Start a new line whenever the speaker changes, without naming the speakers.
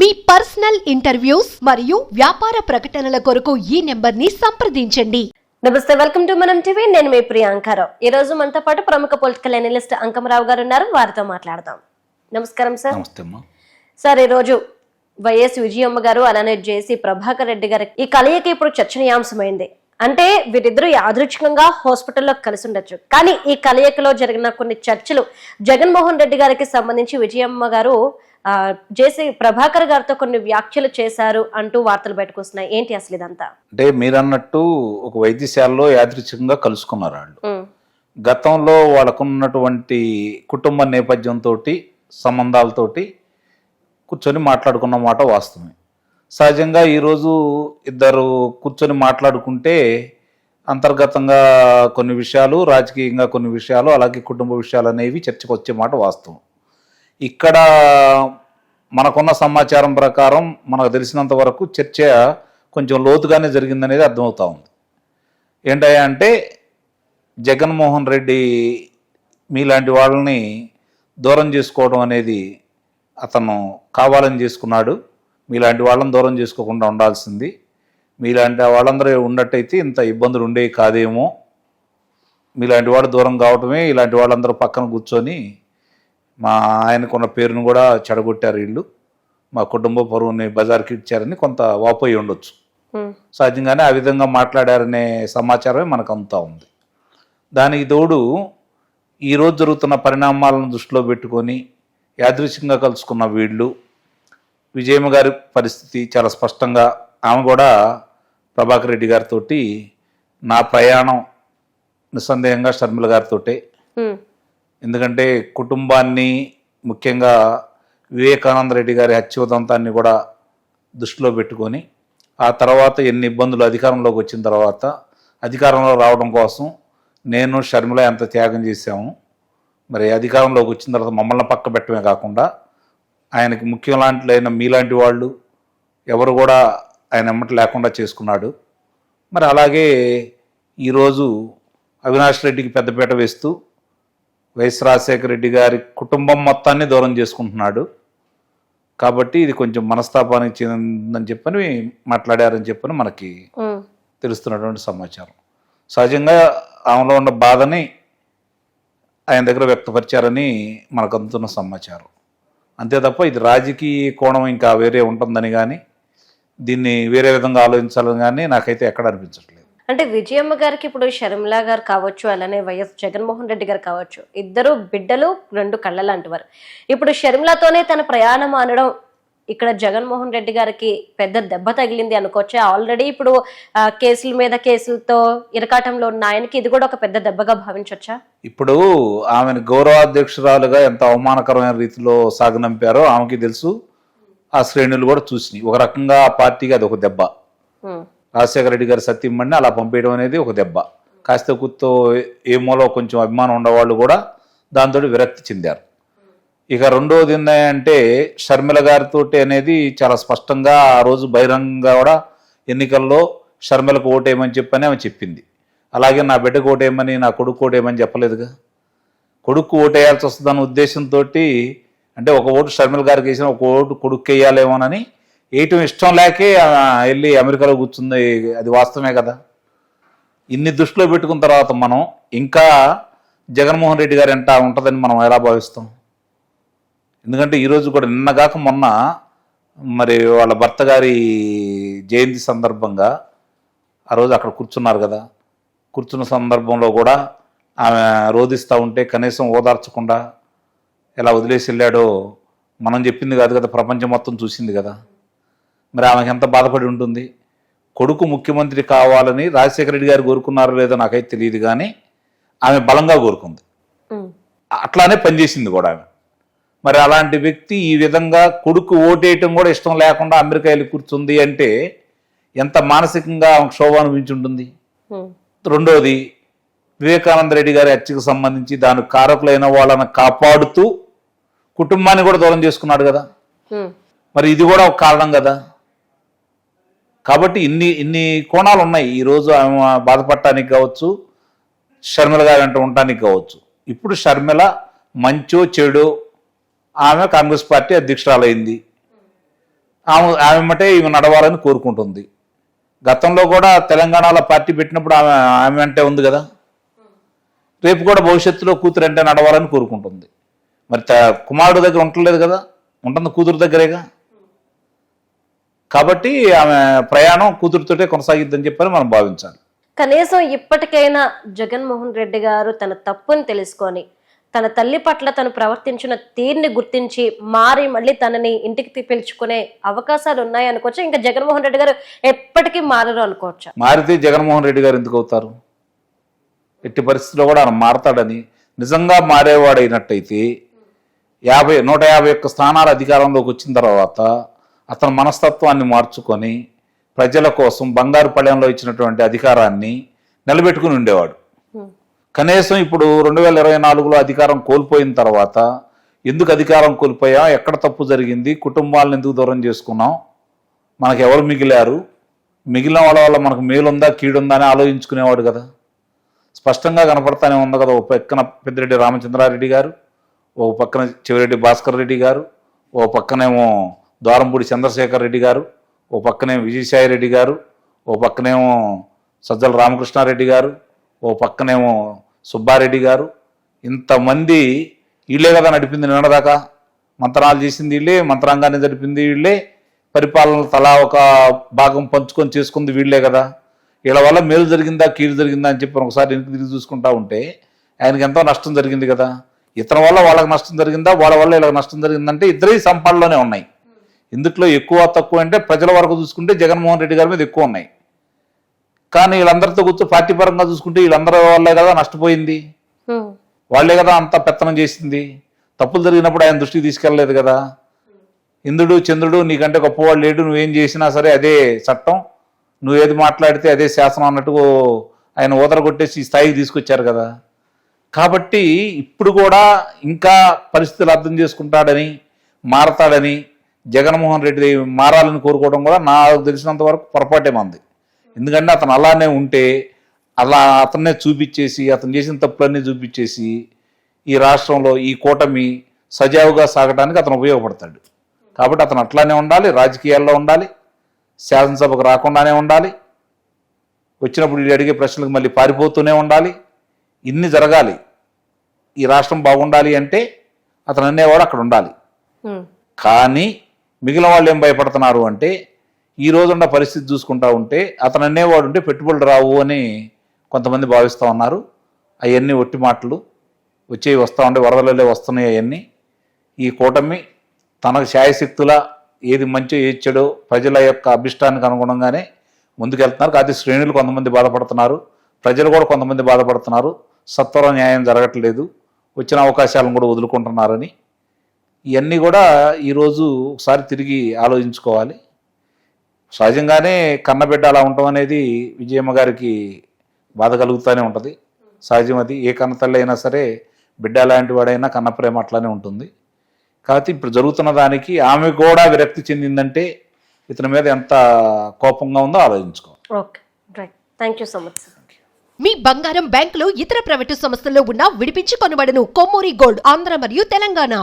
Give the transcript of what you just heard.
మీ personal interviews మరియు వ్యాపార ప్రకటనల కొరకు ఈ నెంబర్ని సంప్రదించండి.
నమస్తే వెల్కమ్ టు మనం టీవీ. నేను మీ ప్రియాంకారావు ఈ రోజు మనతో పాటు ప్రముఖ పొలిటికల్ అనలిస్ట్ అంకమరావు గారు ఉన్నారు. వారితో మాట్లాడదాం. నమస్కారం సార్.
నమస్తే అమ్మా.
సార్ ఈ రోజు వైఎస్ విజయమ్మ గారు అలానే జేసీ ప్రభాకర్ రెడ్డి గారి ఈ కలయిక ఇప్పుడు చర్చనీయాంశమైంది. అంటే వీరిద్దరూ యాదృచ్ఛికంగా హాస్పిటల్లో కలిసి ఉండొచ్చు. కానీ ఈ కలయికలో జరిగిన కొన్ని చర్చలు జగన్మోహన్ రెడ్డి గారికి సంబంధించి విజయమ్మ గారు జేసీ ప్రభాకర్ గారితో కొన్ని వ్యాఖ్యలు చేశారు అంటూ వార్తలు బయటకు వస్తున్నాయి. ఏంటి అసలు ఇదంతా?
అంటే మీరు అన్నట్టు ఒక వైద్యశాలలో యాదృచ్ఛికంగా కలుసుకున్నారు వాళ్ళు. గతంలో వాళ్ళకున్నటువంటి కుటుంబ నేపథ్యంతో సంబంధాలతోటి కూర్చొని మాట్లాడుకున్న మాట వాస్తవమే. సహజంగా ఈరోజు ఇద్దరు కూర్చొని మాట్లాడుకుంటే అంతర్గతంగా కొన్ని విషయాలు రాజకీయంగా కొన్ని విషయాలు అలాగే కుటుంబ విషయాలు అనేవి చర్చకు వచ్చే మాట వాస్తవం. ఇక్కడ మనకున్న సమాచారం ప్రకారం మనకు తెలిసినంత వరకు చర్చ కొంచెం లోతుగానే జరిగిందనేది అర్థమవుతా ఉంది. ఏంటయ్యా అంటే జగన్మోహన్ రెడ్డి మీలాంటి వాళ్ళని దూరం చేసుకోవడం అనేది అతను కావాలని చేసుకున్నాడు. మీలాంటి వాళ్ళని దూరం చేసుకోకుండా ఉండాల్సింది. మీలాంటి వాళ్ళందరూ ఉన్నట్టయితే ఇంత ఇబ్బందులు ఉండేవి కాదేమో. మీలాంటి వాడు దూరం కావటమే ఇలాంటి వాళ్ళందరూ పక్కన కూర్చొని మా ఆయనకున్న పేరును కూడా చెడగొట్టారు వీళ్ళు. మా కుటుంబ పరువుని బజార్కి ఇచ్చారని కొంత వాపోయి ఉండొచ్చు. సహజంగానే ఆ విధంగా మాట్లాడారనే సమాచారమే మనకు అంతా ఉంది. దానికి తోడు ఈరోజు జరుగుతున్న పరిణామాలను దృష్టిలో పెట్టుకొని యాదృచ్ఛికంగా కలుసుకున్న వీళ్ళు విజయమ్మ గారి పరిస్థితి చాలా స్పష్టంగా ఆమె కూడా ప్రభాకర్ రెడ్డి గారితో నా ప్రయాణం నిస్సందేహంగా షర్మిల గారితోటే.
ఉమ్,
ఎందుకంటే కుటుంబాన్ని ముఖ్యంగా వివేకానంద రెడ్డి గారి హత్యోదంతాన్ని కూడా దృష్టిలో పెట్టుకొని ఆ తర్వాత ఎన్ని ఇబ్బందులు అధికారంలోకి వచ్చిన తర్వాత అధికారంలో రావడం కోసం నేను షర్మిల ఎంత త్యాగం చేశాము మరి అధికారంలోకి వచ్చిన తర్వాత మమ్మల్ని పక్క పెట్టడమే కాకుండా ఆయనకి ముఖ్యం లాంటిలైన మీలాంటి వాళ్ళు ఎవరు కూడా ఆయన ఎమ్మటి లేకుండా చేసుకున్నాడు. మరి అలాగే ఈరోజు అవినాష్ రెడ్డికి పెద్దపీట వేస్తూ వైఎస్ రాజశేఖర రెడ్డి గారి కుటుంబం మొత్తాన్ని దూరం చేసుకుంటున్నాడు. కాబట్టి ఇది కొంచెం మనస్తాపానికి చెందిందని చెప్పని మాట్లాడారని చెప్పని మనకి. తెలుస్తున్నటువంటి సమాచారం. సహజంగా ఆమెలో ఉన్న బాధని ఆయన దగ్గర వ్యక్తపరిచారని మనకు అందుతున్న సమాచారం. అంతే తప్ప ఇది రాజకీయ కోణం ఇంకా వేరే ఉంటుందని కానీ దీన్ని వేరే విధంగా ఆలోచించాలని కానీ నాకైతే ఎక్కడ అనిపించట్లేదు.
అంటే విజయమ్మ గారికి ఇప్పుడు షర్మిల గారు కావచ్చు అలానే వైఎస్ జగన్మోహన్ రెడ్డి గారు కావచ్చు ఇద్దరు బిడ్డలు రెండు కళ్ళ లాంటివారు ఇప్పుడు షర్మిలతోనే తన ప్రయాణం అనడం ఇక్కడ జగన్మోహన్ రెడ్డి గారికి పెద్ద దెబ్బ తగిలింది అనుకోవచ్చు? ఆల్రెడీ ఇప్పుడు కేసుల మీద కేసులతో ఇరకాటంలో ఉన్న ఆయనకి ఇది కూడా ఒక పెద్ద దెబ్బగా భావించవచ్చా
ఇప్పుడు ఆమెను గౌరవాధ్యక్షురాలుగా ఎంత అవమానకరమైన రీతిలో సాగనంపారో ఆమెకి తెలుసు. ఆ శ్రేణులు కూడా చూసినాయి. ఒక రకంగా ఆ పార్టీకి అది ఒక దెబ్బ. రాజశేఖర రెడ్డి గారి సత్యమ్మని అలా పంపేయడం అనేది ఒక దెబ్బ. కాస్త కుత్తో ఏ మూలో కొంచెం అభిమానం ఉండేవాళ్ళు కూడా దాంతో విరక్తి చెందారు. ఇక రెండోది ఏంటంటే షర్మిల గారితో అనేది చాలా స్పష్టంగా ఆ రోజు బహిరంగంగా కూడా ఎన్నికల్లో షర్మిలకు ఓటేయమని చెప్పని ఆమె చెప్పింది. అలాగే నా బిడ్డకు ఓటేయమని నా కొడుకు ఓటేయమని చెప్పలేదుగా. కొడుకు ఓటేయాల్సి వస్తుందన్న ఉద్దేశంతో అంటే ఒక ఓటు షర్మిల గారికి వేసిన ఒక ఓటు కొడుకు వేయాలేమోనని వేయటం ఇష్టం లేకే వెళ్ళి అమెరికాలో కూర్చుంది. అది వాస్తవమే కదా. ఇన్ని దృష్టిలో పెట్టుకున్న తర్వాత మనం ఇంకా జగన్మోహన్ రెడ్డి గారు ఎంత ఉంటుందని మనం ఎలా భావిస్తాం? ఎందుకంటే ఈరోజు కూడా నిన్నగాక మొన్న మరి వాళ్ళ భర్త గారి జయంతి సందర్భంగా ఆ రోజు అక్కడ కూర్చున్నారు కదా. కూర్చున్న సందర్భంలో కూడా ఆమె రోధిస్తూ ఉంటే కనీసం ఓదార్చకుండా ఎలా వదిలేసి వెళ్ళాడో మనం చెప్పింది కాదు కదా ప్రపంచం మొత్తం చూసింది కదా. మరి ఆమెకి ఎంత బాధపడి ఉంటుంది? కొడుకు ముఖ్యమంత్రి కావాలని రాజశేఖర రెడ్డి గారు కోరుకున్నారో లేదో నాకైతే తెలియదు కానీ ఆమె బలంగా కోరుకుంది. అట్లానే పనిచేసింది కూడా ఆమె. మరి అలాంటి వ్యక్తి ఈ విధంగా కొడుకు ఓటేయటం కూడా ఇష్టం లేకుండా అమెరికా వెళ్ళి కూర్చుంది అంటే ఎంత మానసికంగా క్షోభ అనిపించి ఉంటుంది
ఉమ్,
రెండోది వివేకానంద రెడ్డి గారి హత్యకు సంబంధించి దానికి కారకులైన వాళ్ళని కాపాడుతూ కుటుంబాన్ని కూడా దూరం చేసుకున్నాడు కదా. మరి ఇది కూడా ఒక కారణం కదా. కాబట్టి ఇన్ని ఇన్ని కోణాలు ఉన్నాయి. ఈరోజు ఆమె బాధపడటానికి కావచ్చు షర్మిల గారి వెంట ఉండటానికి కావచ్చు. ఇప్పుడు షర్మిల మంచో చెడు ఆమె కాంగ్రెస్ పార్టీ అధ్యక్షురాలైంది. ఆమె ఆమె మటే ఈమె నడవాలని కోరుకుంటుంది. గతంలో కూడా తెలంగాణలో పార్టీ పెట్టినప్పుడు ఆమె ఆమె అంటే ఉంది కదా. రేపు కూడా భవిష్యత్తులో కూతురు అంటే నడవాలని కోరుకుంటుంది. మరి త- కుమారుడు దగ్గర ఉండలేదు కదా. ఉంటుంది కూతురు దగ్గరేగా. కాబట్టి ఆమె ప్రయాణం కూతురుతోటే కొనసాగిద్దని చెప్పని మనం భావించాలి.
కనీసం ఇప్పటికైనా జగన్మోహన్ రెడ్డి గారు తన తప్పుని తెలుసుకొని తన తల్లి పట్ల తను ప్రవర్తించిన తీరుని గుర్తించి మారి మళ్ళీ తనని ఇంటికి పిలుచుకునే అవకాశాలు ఉన్నాయి అనుకోవచ్చు? ఇంకా జగన్మోహన్ రెడ్డి గారు ఎప్పటికీ మారరు అనుకోవచ్చు?
మారితే జగన్మోహన్ రెడ్డి గారు ఎందుకు అవుతారు? ఎట్టి పరిస్థితిలో కూడా ఆయన మారతాడని నిజంగా మారేవాడైనట్టయితే యాభై నూట యాభై ఒక్క స్థానాల అధికారంలోకి వచ్చిన తర్వాత అతని మనస్తత్వాన్ని మార్చుకొని ప్రజల కోసం బంగారు పళ్ళ్యంలో ఇచ్చినటువంటి అధికారాన్ని నిలబెట్టుకుని ఉండేవాడు. కనీసం ఇప్పుడు రెండు వేల ఇరవై నాలుగులో అధికారం కోల్పోయిన తర్వాత ఎందుకు అధికారం కోల్పోయా? ఎక్కడ తప్పు జరిగింది? కుటుంబాలను ఎందుకు దూరం చేసుకున్నాం? మనకు ఎవరు మిగిలారు? మిగిలిన వాళ్ళ వల్ల మనకు మేలుందా కీడుందా అని ఆలోచించుకునేవాడు కదా. స్పష్టంగా కనపడతానే ఉంది కదా ఒక పక్కన పెద్దిరెడ్డి రామచంద్రారెడ్డి గారు ఓ పక్కన చివరెడ్డి భాస్కర్ రెడ్డి గారు ఓ పక్కనేమో ద్వారంపూడి చంద్రశేఖర్ రెడ్డి గారు ఓ పక్కనేమో విజయసాయి రెడ్డి గారు ఓ పక్కనేమో సజ్జల రామకృష్ణారెడ్డి గారు ఓ పక్కనేమో సుబ్బారెడ్డి గారు ఇంతమంది వీళ్ళే కదా నడిపింది నిన్నదాకా మంత్రాలు చేసింది వీళ్ళే మంత్రాంగాన్ని జరిపింది వీళ్ళే పరిపాలన తలా ఒక భాగం పంచుకొని చేసుకుంది వీళ్ళే కదా. వీళ్ళ వల్ల మేలు జరిగిందా కీడు జరిగిందా అని చెప్పి ఒకసారి వెనక్కి తిరిగి చూసుకుంటా ఉంటే ఆయనకి ఎంతో నష్టం జరిగింది కదా. ఇతని వల్ల వాళ్ళకి నష్టం జరిగిందా వాళ్ళ వల్ల వీళ్ళకి నష్టం జరిగిందంటే ఇద్దరి సంపాదనలోనే ఉన్నాయి. ఇందుట్లో ఎక్కువ తక్కువ అంటే ప్రజల వరకు చూసుకుంటే జగన్మోహన్ రెడ్డి గారి మీద ఎక్కువ ఉన్నాయి. కానీ వీళ్ళందరితో కూర్చో పార్టీ పరంగా చూసుకుంటే వీళ్ళందరి వల్లే కదా నష్టపోయింది. వాళ్ళే కదా అంత పెత్తనం చేసింది. తప్పులు జరిగినప్పుడు ఆయన దృష్టికి తీసుకెళ్ళలేదు కదా. ఇంద్రుడు చంద్రుడు నీకంటే గొప్పవాడు లేడు నువ్వేం చేసినా సరే అదే చట్టం. నువ్వు ఏది మాట్లాడితే అదే శాసనం అన్నట్టు ఆయన ఊదర కొట్టేసి ఈ స్థాయికి తీసుకొచ్చారు కదా. కాబట్టి ఇప్పుడు కూడా ఇంకా పరిస్థితులు అర్థం చేసుకుంటాడని మారతాడని జగన్మోహన్ రెడ్డి మారాలని కోరుకోవడం కూడా నాకు తెలిసినంత వరకు పొరపాటే మంది. ఎందుకంటే అతను అలానే ఉంటే అలా అతన్నే చూపించేసి అతను చేసిన తప్పులన్నీ చూపించేసి ఈ రాష్ట్రంలో ఈ కూటమి సజావుగా సాగడానికి అతను ఉపయోగపడతాడు. కాబట్టి అతను అట్లానే ఉండాలి రాజకీయాల్లో ఉండాలి శాసనసభకు రాకుండానే ఉండాలి వచ్చినప్పుడు వీడు అడిగే ప్రశ్నలకు మళ్ళీ పారిపోతూనే ఉండాలి ఇన్ని జరగాలి. ఈ రాష్ట్రం బాగుండాలి అంటే అతను అనేవాడు అక్కడ ఉండాలి. కానీ మిగిలిన వాళ్ళు ఏం భయపడుతున్నారు అంటే ఈ రోజున్న పరిస్థితి చూసుకుంటా ఉంటే అతను అనేవాడు ఉంటే పెట్టుబడులు రావు అని కొంతమంది భావిస్తూ ఉన్నారు. అవన్నీ ఒట్టి మాటలు. వచ్చేవి వస్తూ ఉంటే వరదలలో వస్తున్నాయి అవన్నీ. ఈ కూటమి తనకు శాయశక్తుల ఏది మంచో ఏది చెడో ప్రజల యొక్క అభిష్టానికి అనుగుణంగానే ముందుకెళ్తున్నారు. కాకపోతే శ్రేణులు కొంతమంది బాధపడుతున్నారు. ప్రజలు కూడా కొంతమంది బాధపడుతున్నారు. సత్వర న్యాయం జరగట్లేదు. వచ్చిన అవకాశాలను కూడా వదులుకుంటున్నారని. ఇవన్నీ కూడా ఈరోజు ఒకసారి తిరిగి ఆలోచించుకోవాలి. సహజంగానే కన్నబిడ్డ అలా ఉండటం అనేది విజయమ్మ గారికి బాధ కలుగుతూనే ఉంటుంది. సహజం అది. ఏ కన్న తల్లి అయినా సరే బిడ్డ లాంటి వాడైనా కన్న ప్రేమ అట్లానే ఉంటుంది. కాబట్టి ఇప్పుడు జరుగుతున్న దానికి ఆమె కూడా విరక్తి చెందిందంటే ఇతని మీద ఎంత కోపంగా ఉందో ఆలోచించుకోవాలి
okay. Right. Thank you so much
మీ బంగారం బ్యాంకులో ఇతర ప్రైవేటు సంస్థల్లో ఉన్న విడిపించి కొనబడను కొమ్మూరి గోల్డ్ ఆంధ్ర మరియు తెలంగాణ.